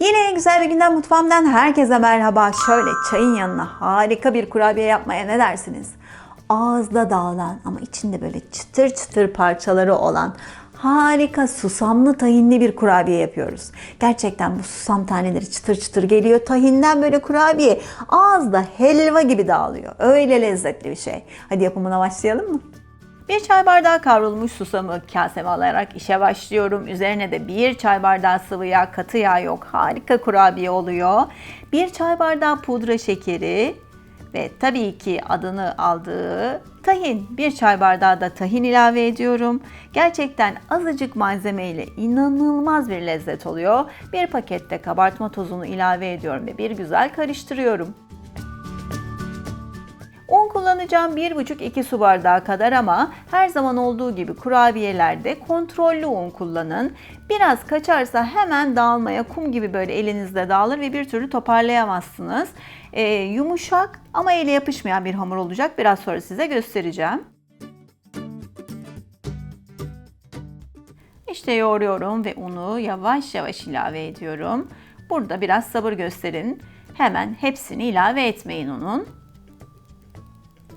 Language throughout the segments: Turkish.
Yine güzel bir günden mutfağımdan herkese merhaba. Şöyle çayın yanına harika bir kurabiye yapmaya ne dersiniz? Ağızda dağılan ama içinde böyle çıtır çıtır parçaları olan harika susamlı tahinli bir kurabiye yapıyoruz. Gerçekten bu susam taneleri çıtır çıtır geliyor. Tahinden böyle kurabiye ağızda helva gibi dağılıyor. Öyle lezzetli bir şey. Hadi yapımına başlayalım mı? Bir çay bardağı kavrulmuş susamı kaseme alarak işe başlıyorum. Üzerine de bir çay bardağı sıvı yağ, katı yağ yok. Harika kurabiye oluyor. Bir çay bardağı pudra şekeri ve tabii ki adını aldığı tahin. Bir çay bardağı da tahin ilave ediyorum. Gerçekten azıcık malzemeyle inanılmaz bir lezzet oluyor. Bir pakette kabartma tozunu ilave ediyorum ve bir güzel karıştırıyorum. Kullanacağım 1,5-2 su bardağı kadar ama her zaman olduğu gibi kurabiyelerde kontrollü un kullanın. Biraz kaçarsa hemen dağılmaya kum gibi böyle elinizde dağılır ve bir türlü toparlayamazsınız. Ee, yumuşak ama ele yapışmayan bir hamur olacak. Biraz sonra size göstereceğim. İşte yoğuruyorum ve unu yavaş yavaş ilave ediyorum. Burada biraz sabır gösterin. Hemen hepsini ilave etmeyin unun.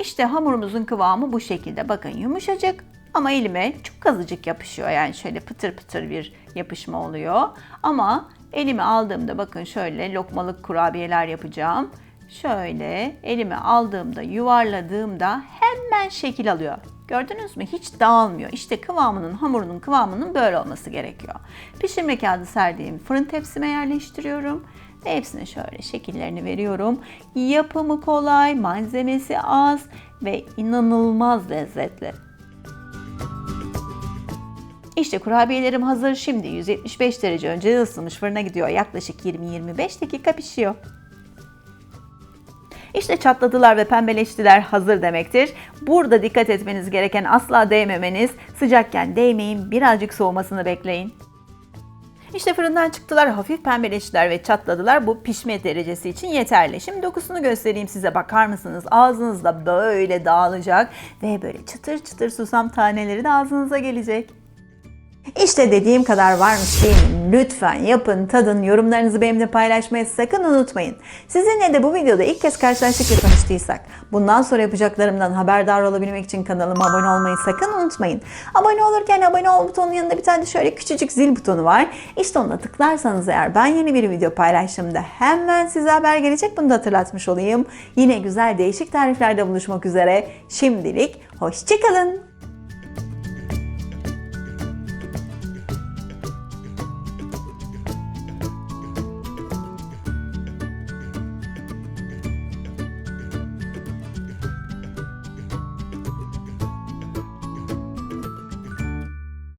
İşte hamurumuzun kıvamı bu şekilde. Bakın yumuşacık ama elime çok azıcık yapışıyor. Yani şöyle pıtır pıtır bir yapışma oluyor. Ama elime aldığımda bakın şöyle lokmalık kurabiyeler yapacağım. Şöyle elime aldığımda yuvarladığımda hemen şekil alıyor. Gördünüz mü? Hiç dağılmıyor. İşte kıvamının, hamurunun kıvamının böyle olması gerekiyor. Pişirme kağıdı serdiğim fırın tepsime yerleştiriyorum. Hepsine şöyle şekillerini veriyorum. Yapımı kolay, malzemesi az ve inanılmaz lezzetli. İşte kurabiyelerim hazır. Şimdi 175 derece önce ısınmış fırına gidiyor. Yaklaşık 20-25 dakika pişiyor. İşte çatladılar ve pembeleştiler hazır demektir. Burada dikkat etmeniz gereken asla değmemeniz. Sıcakken değmeyin, birazcık soğumasını bekleyin. İşte fırından çıktılar, hafif pembeleştiler ve çatladılar. Bu pişme derecesi için yeterli. Şimdi dokusunu göstereyim size. Bakar mısınız? Ağzınızda böyle dağılacak ve böyle çıtır çıtır susam taneleri de ağzınıza gelecek. İşte dediğim kadar varmış değil mi? Lütfen yapın, tadın, yorumlarınızı benimle paylaşmayı sakın unutmayın. Sizinle de bu videoda ilk kez karşılaştık ve tanıştıysak, bundan sonra yapacaklarımdan haberdar olabilmek için kanalıma abone olmayı sakın unutmayın. Abone olurken abone ol butonunun yanında bir tane şöyle küçücük zil butonu var. İşte ona tıklarsanız eğer ben yeni bir video paylaştığımda hemen size haber gelecek. Bunu da hatırlatmış olayım. Yine güzel değişik tariflerde buluşmak üzere. Şimdilik hoşçakalın.